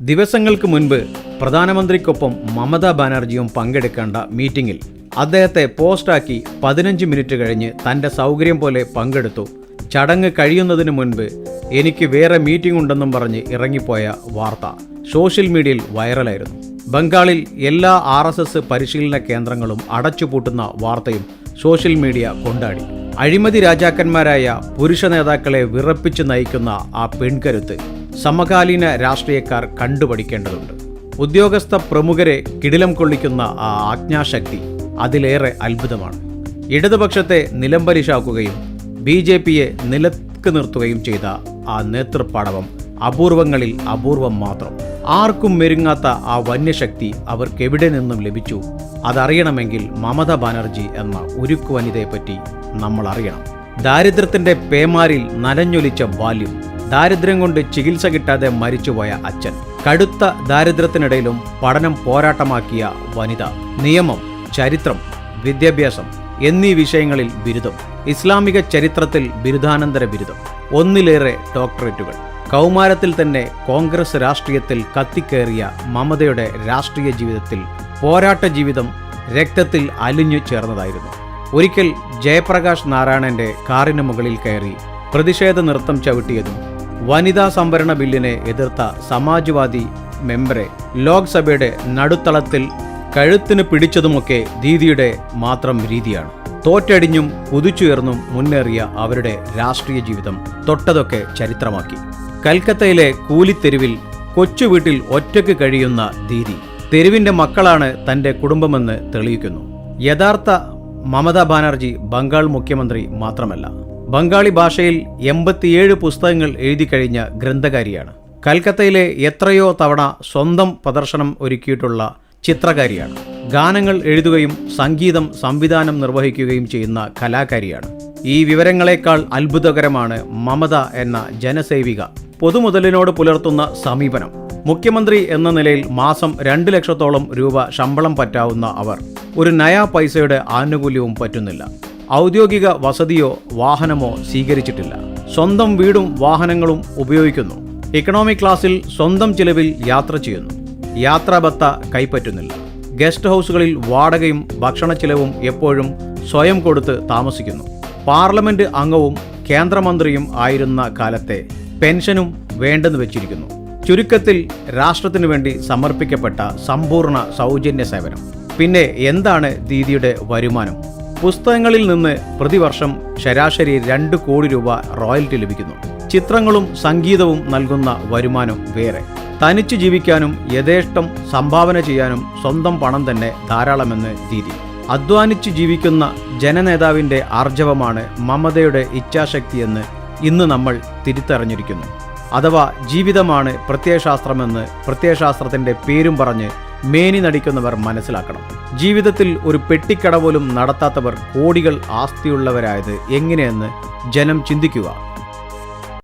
ദിവസങ്ങൾക്ക് മുൻപ് പ്രധാനമന്ത്രിക്കൊപ്പം മമതാ ബാനർജിയും പങ്കെടുക്കേണ്ട മീറ്റിംഗിൽ അദ്ദേഹത്തെ പോസ്റ്റാക്കി പതിനഞ്ച് മിനിറ്റ് കഴിഞ്ഞ് തന്റെ സൗകര്യം പോലെ പങ്കെടുത്തു. ചടങ്ങ് കഴിയുന്നതിന് മുൻപ് എനിക്ക് വേറെ മീറ്റിംഗ് ഉണ്ടെന്നും പറഞ്ഞ് ഇറങ്ങിപ്പോയ വാർത്ത സോഷ്യൽ മീഡിയയിൽ വൈറലായിരുന്നു. ബംഗാളിൽ എല്ലാ ആർ പരിശീലന കേന്ദ്രങ്ങളും അടച്ചുപൂട്ടുന്ന വാർത്തയും സോഷ്യൽ മീഡിയ കൊണ്ടാടി. അഴിമതി രാജാക്കന്മാരായ പുരുഷ നേതാക്കളെ വിറപ്പിച്ച് നയിക്കുന്ന ആ പെൺകരുത്ത് സമകാലീന രാഷ്ട്രീയക്കാർ കണ്ടുപഠിക്കേണ്ടതുണ്ട്. ഉദ്യോഗസ്ഥ പ്രമുഖരെ കിടിലം കൊള്ളിക്കുന്ന ആ ആജ്ഞാശക്തി അതിലേറെ അത്ഭുതമാണ്. ഇടതുപക്ഷത്തെ നിലംപരിശാക്കുകയും ബി ജെ പിയെ നിലയ്ക്ക് നിർത്തുകയും ചെയ്ത ആ നേതൃപാടവം അപൂർവങ്ങളിൽ അപൂർവം മാത്രം. ആർക്കും മെരുങ്ങാത്ത ആ വന്യശക്തി അവർക്കെവിടെ നിന്നും ലഭിച്ചു? അതറിയണമെങ്കിൽ മമത ബാനർജി എന്ന ഉരുക്കു വനിതയെപ്പറ്റി നമ്മൾ അറിയണം ദാരിദ്ര്യത്തിന്റെ പേമാരിൽ നനഞ്ഞൊലിച്ച ബാല്യം ദാരിദ്ര്യം കൊണ്ട് ചികിത്സ കിട്ടാതെ മരിച്ചുപോയ അച്ഛൻ കടുത്ത ദാരിദ്ര്യത്തിനിടയിലും പഠനം പോരാട്ടമാക്കിയ വനിത നിയമം ചരിത്രം വിദ്യാഭ്യാസം എന്നീ വിഷയങ്ങളിൽ ബിരുദം ഇസ്ലാമിക ചരിത്രത്തിൽ ബിരുദാനന്തര ബിരുദം ഒന്നിലേറെ ഡോക്ടറേറ്റുകൾ. കൗമാരത്തിൽ തന്നെ കോൺഗ്രസ് രാഷ്ട്രീയത്തിൽ കത്തിക്കേറിയ മമതയുടെ രാഷ്ട്രീയ ജീവിതത്തിൽ പോരാട്ട ജീവിതം രക്തത്തിൽ അലിഞ്ഞു ചേർന്നതായിരുന്നു. ഒരിക്കൽ ജയപ്രകാശ് നാരായണന്റെ കാറിന് മുകളിൽ കയറി പ്രതിഷേധ നൃത്തം ചവിട്ടിയതും വനിതാ സംവരണ ബില്ലിനെ എതിർത്ത സമാജ്വാദി മെമ്പറെ ലോക്സഭയുടെ നടുത്തളത്തിൽ കഴുത്തിന് പിടിച്ചതുമൊക്കെ ദീദിയുടെ മാത്രം രീതിയാണ്. തോറ്റടിഞ്ഞും കുതിച്ചുയർന്നും മുന്നേറിയ അവരുടെ രാഷ്ട്രീയ ജീവിതം തൊട്ടതൊക്കെ ചരിത്രമാക്കി. കൽക്കത്തയിലെ കൂലിത്തെരുവിൽ കൊച്ചു വീട്ടിൽ ഒറ്റയ്ക്ക് കഴിയുന്ന ദീദി. തെരുവിന്റെ മക്കളാണ് തന്റെ കുടുംബമെന്ന് തെളിയിക്കുന്നു. യഥാർത്ഥ മമതാ ബാനർജി ബംഗാൾ മുഖ്യമന്ത്രി മാത്രമല്ല. ബംഗാളി ഭാഷയിൽ എൺപത്തിയേഴ് പുസ്തകങ്ങൾ എഴുതി കഴിഞ്ഞ ഗ്രന്ഥകാരിയാണ്. കൽക്കത്തയിലെ എത്രയോ തവണ സ്വന്തം പ്രദർശനം ഒരുക്കിയിട്ടുള്ള ചിത്രകാരിയാണ്. ഗാനങ്ങൾ എഴുതുകയും സംഗീതം സംവിധാനം നിർവഹിക്കുകയും ചെയ്യുന്ന കലാകാരിയാണ്. ഈ വിവരങ്ങളെക്കാൾ അത്ഭുതകരമാണ് മമത എന്ന ജനസേവിക പൊതുമുതലിനോട് പുലർത്തുന്ന സമീപനം. മുഖ്യമന്ത്രി എന്ന നിലയിൽ മാസം രണ്ട് ലക്ഷത്തോളം രൂപ ശമ്പളം പറ്റാവുന്ന അവർ. ഒരു നയാ പൈസയുടെ ആനുകൂല്യവും പറ്റുന്നില്ല. ഔദ്യോഗിക വസതിയോ വാഹനമോ സ്വീകരിച്ചിട്ടില്ല. സ്വന്തം വീടും വാഹനങ്ങളും ഉപയോഗിക്കുന്നു. ഇക്കണോമിക് ക്ലാസിൽ സ്വന്തം ചിലവിൽ യാത്ര ചെയ്യുന്നു. യാത്രാബത്ത കൈപ്പറ്റുന്നില്ല. ഗസ്റ്റ് ഹൗസുകളിൽ വാടകയും ഭക്ഷണ ചിലവും എപ്പോഴും സ്വയം കൊടുത്ത് താമസിക്കുന്നു. പാർലമെന്റ് അംഗവും കേന്ദ്രമന്ത്രിയും ആയിരുന്ന കാലത്തെ പെൻഷനും വേണ്ടെന്ന് വെച്ചിരിക്കുന്നു. ചുരുക്കത്തിൽ രാഷ്ട്രത്തിനു വേണ്ടി സമർപ്പിക്കപ്പെട്ട സമ്പൂർണ സൗജന്യ സേവനം. പിന്നെ എന്താണ് ദീദിയുടെ വരുമാനം? പുസ്തകങ്ങളിൽ നിന്ന് പ്രതിവർഷം ശരാശരി രണ്ട് കോടി രൂപ റോയൽറ്റി ലഭിക്കുന്നു. ചിത്രങ്ങളും സംഗീതവും നൽകുന്ന വരുമാനം വേറെ. തനിച്ചു ജീവിക്കാനും യഥേഷ്ടം സംഭാവന ചെയ്യാനും സ്വന്തം പണം തന്നെ ധാരാളമെന്ന് ദീദി. അധ്വാനിച്ചു ജീവിക്കുന്ന ജനനേതാവിന്റെ ആർജവമാണ് മമതയുടെ ഇച്ഛാശക്തിയെന്ന് ഇന്ന് നമ്മൾ തിരിച്ചറിഞ്ഞിരിക്കുന്നു. അഥവാ ജീവിതമാണ് പ്രത്യയശാസ്ത്രമെന്ന് പ്രത്യയശാസ്ത്രത്തിന്റെ പേരും പറഞ്ഞ് മേനി നടിക്കുന്നവർ മനസ്സിലാക്കണം. ജീവിതത്തിൽ ഒരു പെട്ടിക്കട പോലും നടത്താത്തവർ കോടികൾ ആസ്തിയുള്ളവരായത് എങ്ങനെയെന്ന് ജനം ചിന്തിക്കുക.